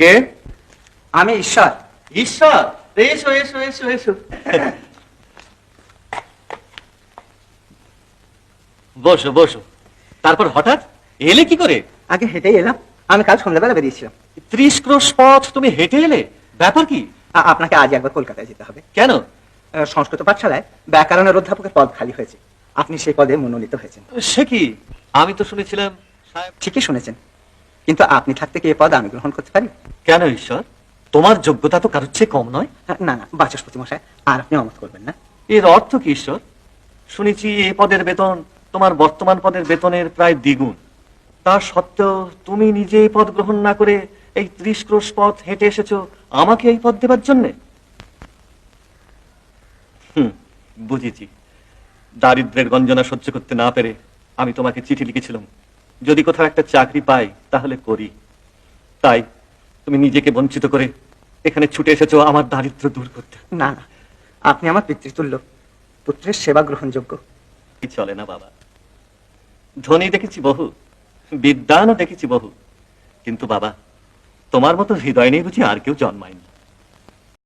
কে? আমি ঈশ্বর। ঈশ্বর? এসো এসো এসো এসো। বসো বসো। তারপর হঠাৎ এলে কি করে? আগে হেঁটেই এলাম। আমি কাল সন্ধ্যাবেলা বেরিয়েছিলাম। ত্রিশ ক্রোশ পথ তুমি হেঁটে এলে? ব্যাপার কি? আপনাকে আজ একবার কলকাতায় যেতে হবে। কেন? সংস্কৃত পাঠশালায় ব্যাকরণের অধ্যাপকের পদ খালি হয়েছে। আপনি সেই পদে মনোনীত হয়েছেন। সে কি? আমি তো শুনেছিলাম ঠিকই শুনেছেন। কিন্তু আপনি থাকতে কি পদ আমি গ্রহণ করতে পারি? কেন ঈশ্বর? তোমার যোগ্যতা তো কারোর চেয়ে কম নয়। না না বাচস্পতি মশাই আর আপনি অমত করবেন না। এর অর্থ কি ঈশ্বর? শুনেছি এই পদের বেতন তোমার বর্তমান পদের বেতনের প্রায় দ্বিগুণ। তা সত্ত্বেও তুমি নিজে এই পদ গ্রহণ না করে এই ত্রিশ ক্রোশ পথ হেঁটে এসেছ আমাকে এই পদ দেবার জন্যে? হুম বুঝেছি। দারিদ্রের গঞ্জনা সহ্য করতে না পেরে আমি তোমাকে চিঠি লিখেছিলাম। যদি কোথাও একটা চাকরি পাই তাহলে করি। তাই তুমি নিজেকে বঞ্চিত করে এখানে ছুটে এসেছ আমার দারিদ্র দূর করতে। না না আপনি আমার পিতৃতুল্য পুত্রের সেবা গ্রহণযোগ্য। কি চলে না বাবা? ধনী দেখেছি বহু বিদ্যানও দেখেছি বহু। কিন্তু বাবা তোমার মতো হৃদয় নেই বুঝি আর কেউ জন্মায়নি।